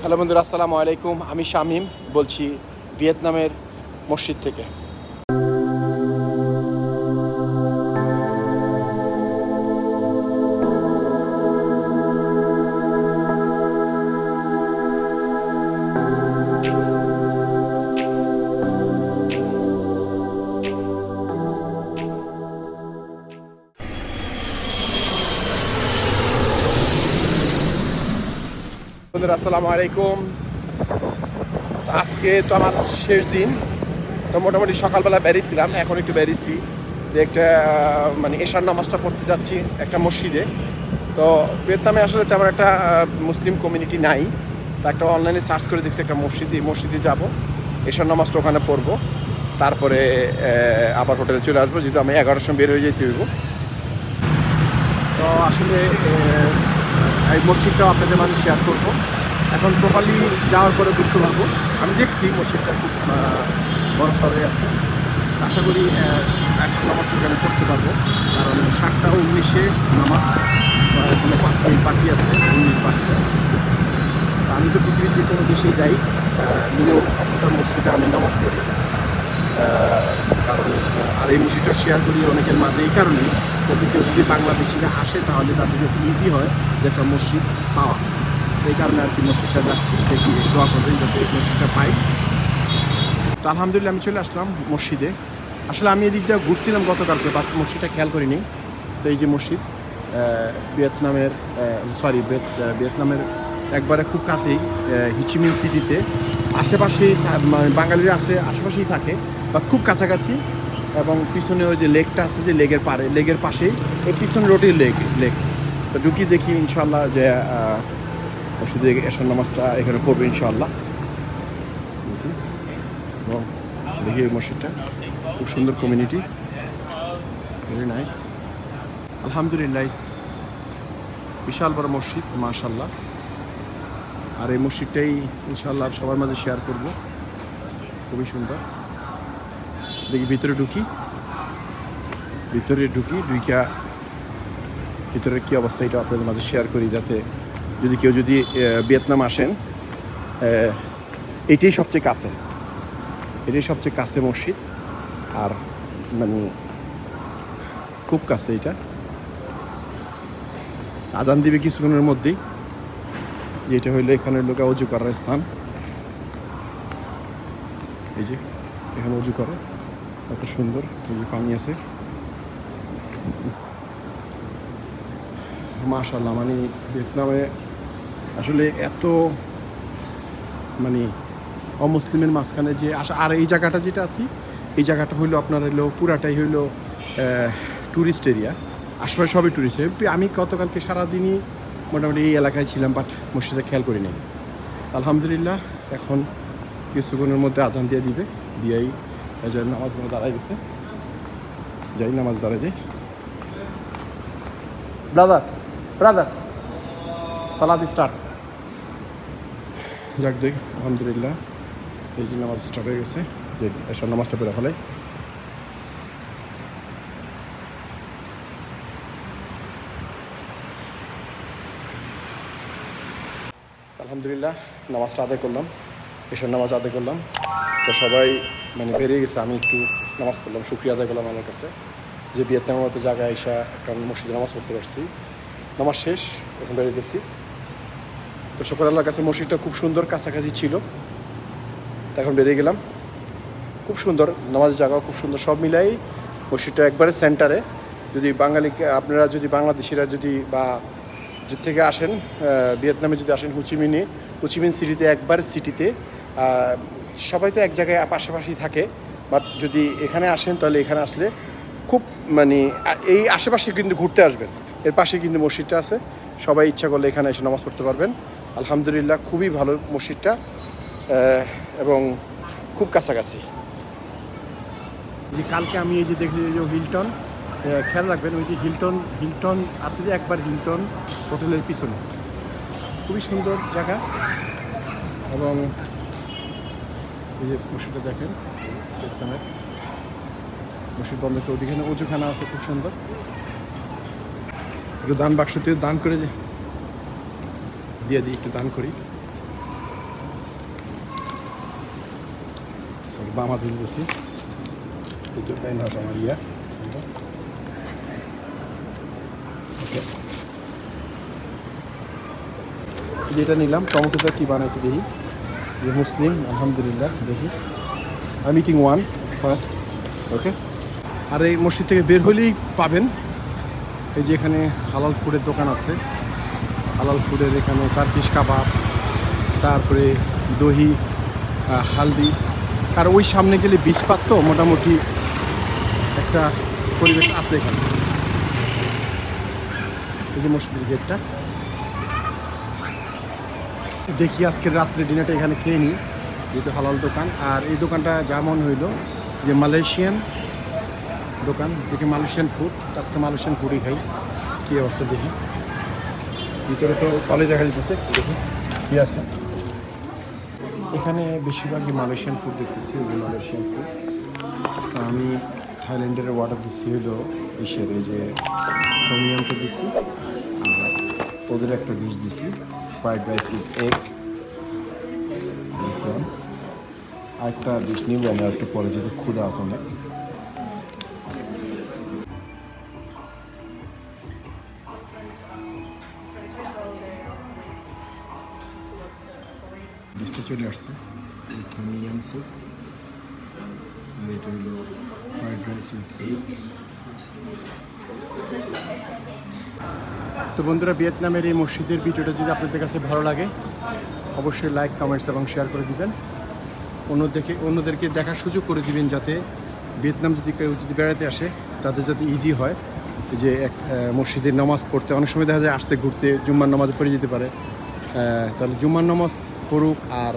Hello বন্ধুরা আসসালামু আলাইকুম। আমি শামিম বলছি ভিয়েতনামের মসজিদ থেকে। বন্ধুরা আসসালামু আলাইকুম। আজকে তো আমার শেষ দিন, তো মোটামুটি সকালবেলা বেরিয়েছিলাম, এখন একটু বেরিয়েছি। যে একটা মানে এশার নামাজটা পড়তে যাচ্ছি একটা মসজিদে। তো ভিয়েতনামে আসলে তেমন একটা মুসলিম কমিউনিটি নাই। তো একটা অনলাইনে সার্চ করে দেখছি একটা মসজিদ, এই মসজিদে যাব। এশার নামাজটা ওখানে পড়ব। তারপরে আবার হোটেলে চলে আসব, যেহেতু আমি এগারোটার সময় বের হয়ে যেতে হইব। তো আসলে এই মসজিদটাও আপনাদের মাঝে শেয়ার করব। এখন প্রপারলি যাওয়ার পরে বুঝতে পারব। আমি দেখছি মসজিদটা খুব বড় শহরে আছে। আশা করি নামাজটাকে আমি করতে পারব। কারণ সাতটা উনিশে নামাজ এখনও পাঁচ মিনিট বাকি আছে মিনিট পাঁচটা আমি তো পৃথিবীর যে কোনো দেশেই যাই মিনিমাম একটা মসজিদে আমি নামাজ পড়ি কারণ আর এই মসজিদটা শেয়ার করি অনেকের মাঝে এই কারণে যদি কেউ যদি বাংলাদেশিরা আসে, তাহলে তাদের যাতে ইজি হয় যে একটা মসজিদ পাওয়া। এই কারণে আর কি মসজিদটা যাচ্ছি, দেখি দোয়া করবেন যাতে মসজিদটা পাই। তো আলহামদুলিল্লাহ আমি চলে আসলাম মসজিদে। আসলে আমি এদিক দিয়ে ঘুরছিলাম গতকালকে বাট মসজিদটা খেয়াল করিনি। তো এই যে মসজিদ ভিয়েতনামের সরি ভিয়েতনামের একবারে খুব কাছেই হিচিমিন সিটিতে আশেপাশেই মানে বাঙালিরা আসলে আশেপাশেই থাকে বা খুব কাছাকাছি। এবং পিছনে ওই যে লেকটা আছে যে লেগের পারে লেগের পাশেই, এই পিছনে রোডের লেক লেক। তো ঢুকি দেখি ইনশাল্লাহ যে মসজিদে এসার নামাজটা এখানে পড়বে ইনশাল্লাহ। এবং দেখি এই মসজিদটা, খুব সুন্দর কমিউনিটি ভেরি নাইস আলহামদুলিল্লাহ বিশাল বড় মসজিদ মাশাল্লাহ আর এই মসজিদটাই ইনশাল্লাহ সবার মাঝে শেয়ার করব। খুবই সুন্দর। দেখি ভিতরে ঢুকি। ভিতরে ঢুকি, ঢুকিয়া ভিতরের কী অবস্থা, এটা আপনাদের মাঝে শেয়ার করি যাতে যদি কেউ যদি ভিয়েতনাম আসেন এটাই সবচেয়ে কাছে। এটাই সবচেয়ে কাছে মসজিদ। আর মানে খুব কাছে এটা। আজান দিবে কিছুক্ষণের মধ্যেই যেটা হইল এখানে লোকে অজু করার স্থান। এই যে, এখানে অজু করে। কত সুন্দর, এই যে পানি আছে। মাশাল্লাহ মানে ভিয়েতনামে আসলে এত মানে অমুসলিমের মাঝখানে যে আসা আর এই জায়গাটা যেটা আছি, এই জায়গাটা হইল আপনার হইল, পুরাটাই হইল ট্যুরিস্ট এরিয়া আশেপাশে সবই ট্যুরিস্ট আমি গতকালকে সারাদিনই মোটামুটি এই এলাকায় ছিলাম বাট মসজিদে খেয়াল করি নাই। আলহামদুলিল্লাহ, এখন কিছুক্ষণের মধ্যে আজান দিয়ে দিবে, দিয়েই নামাজ দাঁড়াই গেছে। যাই, নামাজ দাঁড়াই যাই। ব্রাদার ব্রাদার সালাদ স্টার্ট যাক, দেখ, আলহামদুলিল্লাহ। এই যে নামাজ স্টার্ট হয়ে গেছে। যে এসব নামাজটা পড়ে ফেলাই। আলহামদুলিল্লাহ, নামাজটা আদায় করলাম। এসব নামাজ আদায় করলাম। তো সবাই মানে বেরিয়ে গেছে, আমি একটু নামাজ পড়লাম। শুক্রিয়া আদায় করলাম আমার কাছে। যে ভিয়েতনামের মতো জায়গায় এসে একটা মসজিদে নামাজ পড়তে পারছি। নামাজ শেষ, এখন বেরিয়েছি তো শুক্র আল্লাহর কাছে মসজিদটা খুব সুন্দর কাছাকাছি ছিল। এখন বেরিয়ে গেলাম। খুব সুন্দর, নামাজের জায়গাও খুব সুন্দর, সব মিলাই মসজিদটা একবারে সেন্টারে যদি বাঙালি, আপনারা যদি বাংলাদেশিরা যদি বা থেকে আসেন ভিয়েতনামে যদি আসেন হুচিমিনে হুচিমিন সিটিতে একবার সিটিতে সবাই তো এক জায়গায় পাশাপাশি থাকে। বাট যদি এখানে আসেন, তাহলে এখানে আসলে খুব মানে এই আশেপাশে কিন্তু ঘুরতে আসবেন। এর পাশে কিন্তু মসজিদটা আছে। সবাই ইচ্ছা করলে এখানে এসে নামাজ পড়তে পারবেন। আলহামদুলিল্লাহ খুবই ভালো মসজিদটা এবং খুব কাছাকাছি। যে কালকে আমি এই যে দেখি যে হিলটন খেয়াল রাখবেন, ওই যে হিলটন হিলটন আছে যে একবার হিলটন হোটেলের পিছনে। খুবই সুন্দর জায়গা, এবং এই যে মসজিদটা দেখেন মসজিদ বন্ধ আছে ওদিকে উঁচুখানা আছে, খুব সুন্দর। দান বাক্সতে দান করে যে- দিয়ে দিই, একটু দান করি। বামা দিন দিয়েছি। ইয়া। ওকে। যেটা নিলাম, টমেটোটা কী বানাইছে দেখি। যে মুসলিম, আলহামদুলিল্লাহ, দেখি। I meeting one first okay আর এই মসজিদ থেকে বের হলেই পাবেন। এই যে এখানে হালাল ফুডের দোকান আছে। হালাল ফুডের এখানে তার্কিশ কাবাব, তারপরে দহি হালদি। আর ওই সামনে গেলে বিষপাত তো, মোটামুটি একটা পরিবেশ আছে এখানে। এই যে মসজিদের গেটটা। দেখি আজকের রাত্রে ডিনারটা এখানে খেয়ে নিই, যেহেতু হালাল দোকান। আর এই দোকানটা যেমন হইল, যে মালয়েশিয়ান দোকান, দেখি মালয়েশিয়ান ফুড, আজকে মালয়েশিয়ান ফুডই খাই। কী অবস্থা দেখি। ভিতরে তো ভালোই দেখা যেতেছে কী আছে এখানে বেশিরভাগই মালয়েশিয়ান ফুড দেখতেছি, এই যে মালয়েশিয়ান ফুড আমি থাইল্যান্ডের অর্ডার দিচ্ছি হলো ইসের এই যে টমিয়ামটা দিচ্ছি ওদের একটা ডিশ দিছি fried rice with egg this আরেকটা ডিশ নিব আমি একটু পরে যেহেতু ক্ষুদা আছে অনেক। ডিশটা চলে আসছে। আর এটা হলো ফ্রাইড রাইস উইথ এগ। তো বন্ধুরা, ভিয়েতনামের এই মসজিদের ভিডিওটা যদি আপনাদের কাছে ভালো লাগে, অবশ্যই লাইক, কমেন্টস এবং শেয়ার করে দিবেন। অন্যদেরকে অন্যদেরকে দেখার সুযোগ করে দিবেন যাতে ভিয়েতনাম যদি কেউ যদি বেড়াতে আসে, তাদের যাতে ইজি হয় যে এক মসজিদের নামাজ পড়তে, অনেক সময় দেখা যায় আসতে, ঘুরতে, জুম্মার নামাজ পড়ে যেতে পারে। তাহলে জুম্মার নামাজ পড়ুক আর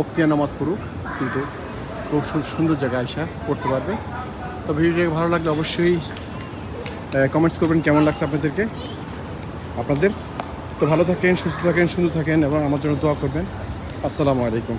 অক্তিয়া নামাজ পড়ুক, কিন্তু খুব সুন্দর জায়গায় আসা পড়তে পারবে। তো ভিডিওটা ভালো লাগলে অবশ্যই কমেন্টস করবেন কেমন লাগছে আপনাদেরকে? আপনাদের? তো ভালো থাকেন, সুস্থ থাকেন, সুন্দর থাকেন এবং আমার জন্য দোয়া করবেন। আসসালামু আলাইকুম।